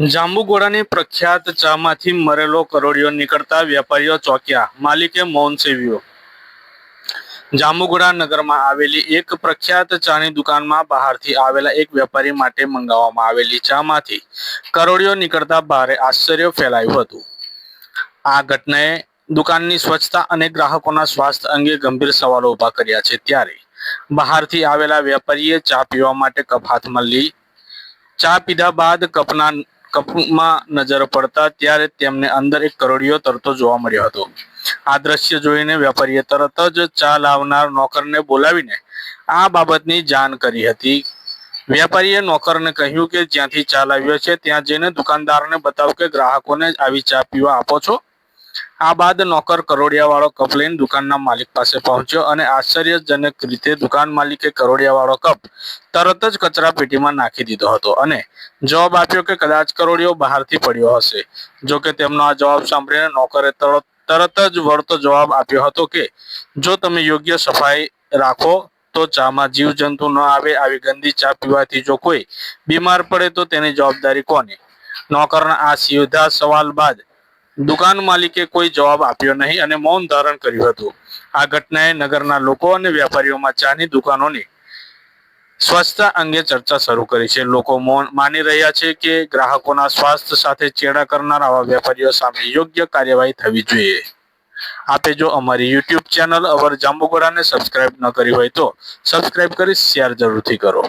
જાંબુઘોડાની પ્રખ્યાત ચામાંથી મરેલો કરોડિયો નીકળતા વેપારીઓ ચોક્યા. માલિકે મૌન સેવ્યું. જાંબુઘોડા નગરમાં આવેલી એક પ્રખ્યાત ચાની દુકાનમાં બહારથી આવેલા એક વેપારી માટે મંગાવવામાં આવેલી ચામાંથી કરોડિયો નીકળતા ભારે આશ્ચર્ય ફેલાયું હતું. આ ઘટનાએ દુકાનની સ્વચ્છતા અને ગ્રાહકોના સ્વાસ્થ્ય અંગે ગંભીર સવાલો ઊભા કર્યા છે ત્યારે બહારથી આવેલા વેપારીએ ચા પીવા માટે કપ હાથમાં લઈ ચા પીધા બાદ કપના કપમાં નજર પડતા ત્યારે તેમને અંદર એક કરોડિયો તરતો જોવા મળ્યો હતો. આ દ્રશ્ય જોઈને વેપારીએ તરત જ ચા લાવનાર નોકરને બોલાવીને આ બાબતની જાણ કરી હતી. વેપારીએ નોકરને કહ્યું કે જ્યાંથી ચા લાવ્યો છે ત્યાં જઈને દુકાનદારને બતાવો કે ગ્રાહકોને આવી ચા પીવા આપો છો. આ બાદ નોકર કરોડિયાવાળો કપ લઈને દુકાનના માલિક પાસે પહોંચ્યો અને આશ્ચર્યજનક રીતે દુકાન માલિકે કરોડિયાવાળો કપ તરત જ કચરા પેટીમાં નાખી દીધો હતો અને જવાબ આપ્યો કે કદાચ કરોડિયો બહારથી પડ્યો હશે. જો કે તેમનો આ જવાબ સાંભળીને નોકરે તરત જ વળતો જવાબ આપ્યો હતો કે, જો તમે યોગ્ય સફાઈ રાખો તો ચામાં જીવજંતુ ન આવે આવી ગંદી ચા પીવાથી જો કોઈ બીમાર પડે તો તેની જવાબદારી કોની? નોકરના આ સીધા સવાલ બાદ દુકાન માલિકે કોઈ જવાબ આપ્યો નહીં અને મૌન ધારણ કર્યું હતું. આ ઘટનાએ નગરના લોકો અને વેપારીઓમાં ચાની દુકાનોની સ્વચ્છતા અંગે ચર્ચા શરૂ કરી છે. લોકો મૌન રહ્યા છે કે ગ્રાહકોના સ્વાસ્થ્ય સાથે ચેડા કરનાર આવા વેપારીઓ સામે યોગ્ય કાર્યવાહી થવી જોઈએ. આપે જો અમારી યુટ્યુબ ચેનલ અવર જાંબુગોડાને સબસ્ક્રાઇબ ન કરી હોય તો સબસ્ક્રાઇબ કરી શેર જરૂરથી કરો.